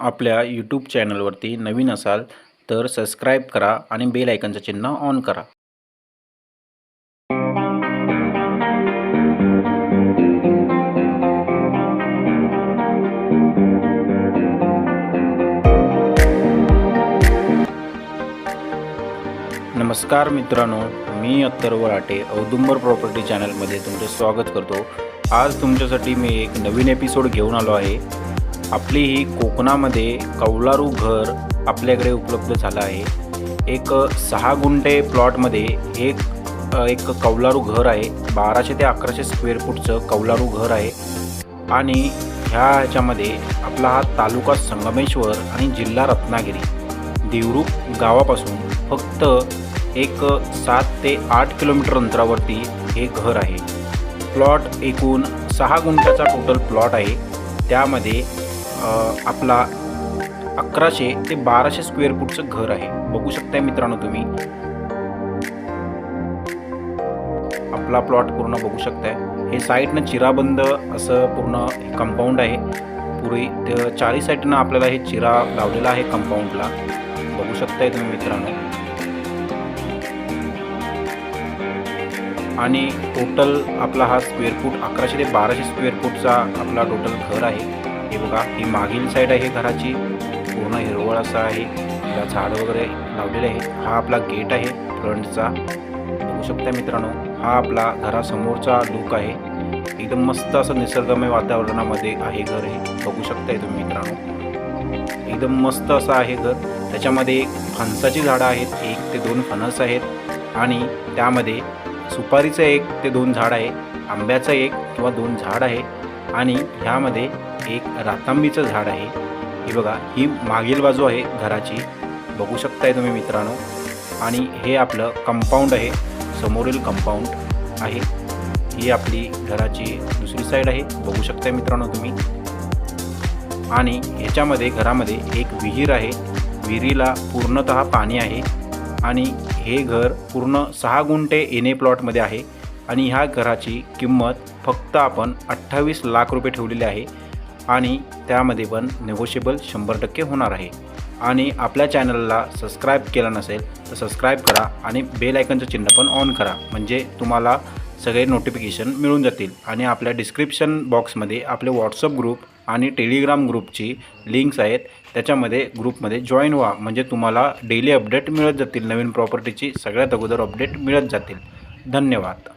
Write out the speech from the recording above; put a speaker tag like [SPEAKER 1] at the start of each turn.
[SPEAKER 1] आपल्या यूट्यूब चॅनलवरती नवीन असाल तर सबस्क्राईब करा आणि बेल आयकनचं चिन्ह ऑन करा. नमस्कार मित्रांनो मी अत्तर्व राटे औदुंबर प्रॉपर्टी चॅनलमध्ये तुमचे स्वागत करतो. आज तुमच्यासाठी मी एक नवीन एपिसोड घेऊन आलो आहे. आपली ही कोकणामध्ये कौलारू घर आपल्याकडे उपलब्ध झालं आहे. एक सहा गुंठे प्लॉटमध्ये एक एक कौलारू घर आहे. बाराशे ते अकराशे स्क्वेअर फूटचं कौलारू घर आहे. आणि ह्या ह्याच्यामध्ये आपला हा तालुका संगमेश्वर आणि जिल्हा रत्नागिरी देवरूप गावापासून फक्त एक सात ते आठ किलोमीटर अंतरावरती हे घर आहे. प्लॉट एकूण सहा गुंठ्याचा टोटल प्लॉट आहे. त्यामध्ये आपला अकराशे ते बाराशे स्क्वेअर फूटचं घर आहे. बघू शकताय मित्रांनो तुम्ही. आपला प्लॉट पूर्ण बघू शकताय. हे साईडनं चिराबंद असं पूर्ण कंपाऊंड आहे. पुरी चारी साईडनं आपल्याला हे चिरा लावलेला आहे कंपाऊंडला बघू शकताय तुम्ही मित्रांनो. आणि टोटल आपला हा स्क्वेअर फूट अकराशे ते बाराशे स्क्वेअर फूटचा आपला टोटल घर आहे. हे बघा. ही मागील साईड आहे घराची. पूर्ण हिरवळ असं आहे. त्याला झाड वगैरे लावलेले आहे हा आपला गेट आहे फ्रंटचा बघू शकता मित्रांनो हा आपला घरासमोरचा लुक आहे. एकदम मस्त असं निसर्गमय वातावरणामध्ये आहे घर हे. बघू शकताय तुम्ही मित्रांनो. एकदम मस्त असं आहे घर. त्याच्यामध्ये फणसाची झाडं आहेत. एक ते दोन फणस आहेत. आणि त्यामध्ये सुपारीचं एक ते दोन झाड आहे. आंब्याचं एक किंवा दोन झाड आहे. आणि ह्यामध्ये एक रातांबीचं झाड आहे. हे बघा ही मागील बाजू आहे घराची. बघू शकताय तुम्ही मित्रांनो. आणि हे आपलं कंपाऊंड आहे. समोरील कंपाऊंड आहे. ही आपली घराची दुसरी साईड आहे. बघू शकताय मित्रांनो तुम्ही. आणि ह्याच्यामध्ये घरामध्ये एक विहीर आहे. विहिरीला पूर्णत पाणी आहे. आणि हे घर पूर्ण सहा गुंठे एने प्लॉटमध्ये आहे. आणि ह्या घराची किंमत फक्त आपण अठ्ठावीस लाख रुपये ठेवलेली आहे. आणि त्यामध्ये पण नेगोशिएबल शंभर टक्के होणार आहे. आणि आपल्या चॅनलला सबस्क्राईब केलं नसेल तर सबस्क्राईब करा आणि बेल आयकनचं चिन्ह पण ऑन करा. म्हणजे तुम्हाला सगळे नोटिफिकेशन मिळून जातील. आणि आपल्या डिस्क्रिप्शन बॉक्समध्ये आपले व्हॉट्सअप ग्रुप आणि टेलिग्राम ग्रुपची लिंक्स आहेत. त्याच्यामध्ये ग्रुपमध्ये जॉईन व्हा. म्हणजे तुम्हाला डेली अपडेट मिळत जातील. नवीन प्रॉपर्टीची सगळ्यात अगोदर अपडेट मिळत जातील. धन्यवाद.